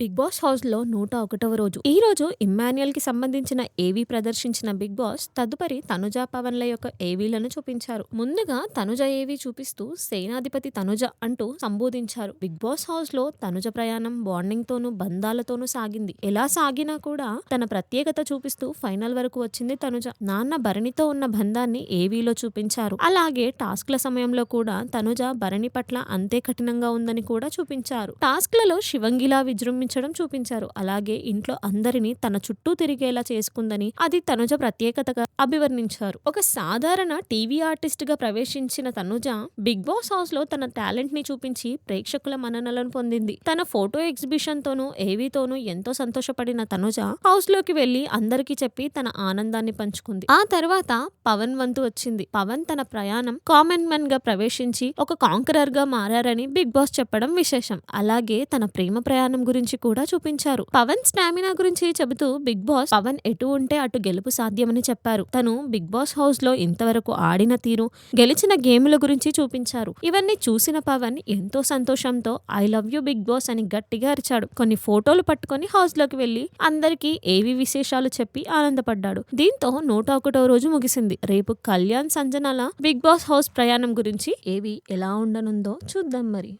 Big boss హౌస్లో నూట ఒకటవ రోజు. ఈ రోజు ఇమ్మాన్యుయల్కి సంబంధించిన ఏవీ ప్రదర్శించిన బిగ్ బాస్ తదుపరి తనుజ పవన్ల యొక్క ఏవీలను చూపించారు. ముందుగా తనుజ ఏవీ చూపిస్తూ సేనాధిపతి తనుజ అంటూ సంబోధించారు. బిగ్ బాస్ హౌస్లో తనుజ ప్రయాణం బాండింగ్ తోనూ బంధాలతోనూ సాగింది. ఎలా సాగినా కూడా తన ప్రత్యేకత చూపిస్తూ ఫైనల్ వరకు వచ్చింది తనుజ. నాన్న భరణితో ఉన్న బంధాన్ని ఏవీలో చూపించారు. అలాగే టాస్క్ల సమయంలో కూడా తనుజ భరణి పట్ల అంతే కఠినంగా ఉందని కూడా చూపించారు. టాస్క్లలో శివంగిలా విజృంభించడం చూపించారు. అలాగే ఇంట్లో అందరినీ తన చుట్టూ తిరిగేలా చేసుకుందని అది తనుజ ప్రత్యేకతగా అభివర్ణించారు. ఒక సాధారణ టీవీ ఆర్టిస్ట్గా ప్రవేశించిన తనుజ బిగ్ బాస్ హౌస్లో తన టాలెంట్ని చూపించి ప్రేక్షకుల మన్ననలను పొందింది. తన ఫోటో ఎగ్జిబిషన్ తోనూ ఏవీతోనూ ఎంతో సంతోషపడిన తనుజ హౌస్లోకి వెళ్ళి అందరికీ చెప్పి తన ఆనందాన్ని పంచుకుంది. ఆ తర్వాత పవన్ వంతు వచ్చింది. పవన్ తన ప్రయాణం కామన్ మెన్గా ప్రవేశించి ఒక కాంకరర్గా మారని బిగ్ బాస్ చెప్పడం విశేషం. అలాగే తన ప్రేమ ప్రయాణం గురించి కూడా చూపించారు. పవన్ స్టామినా గురించి చెబుతూ బిగ్ బాస్ పవన్ ఎటు ఉంటే అటు గెలుపు సాధ్యమని చెప్పారు. తను బిగ్ బాస్ హౌస్లో ఇంతవరకు ఆడిన తీరు గెలిచిన గేముల గురించి చూపించారు. ఇవన్నీ చూసిన పవన్ ఎంతో సంతోషంతో I love you Big Boss అని గట్టిగా అరిచాడు. కొన్ని ఫోటోలు పట్టుకొని హౌస్లోకి వెళ్ళి అందరికీ ఏవి విశేషాలు చెప్పి ఆనందపడ్డాడు. దీంతో నూట ఒకటో రోజు ముగిసింది. రేపు కళ్యాణ్ సంజనాల బిగ్ బాస్ హౌస్ ప్రయాణం గురించి ఏవి ఎలా ఉండనుందో చూద్దాం మరి.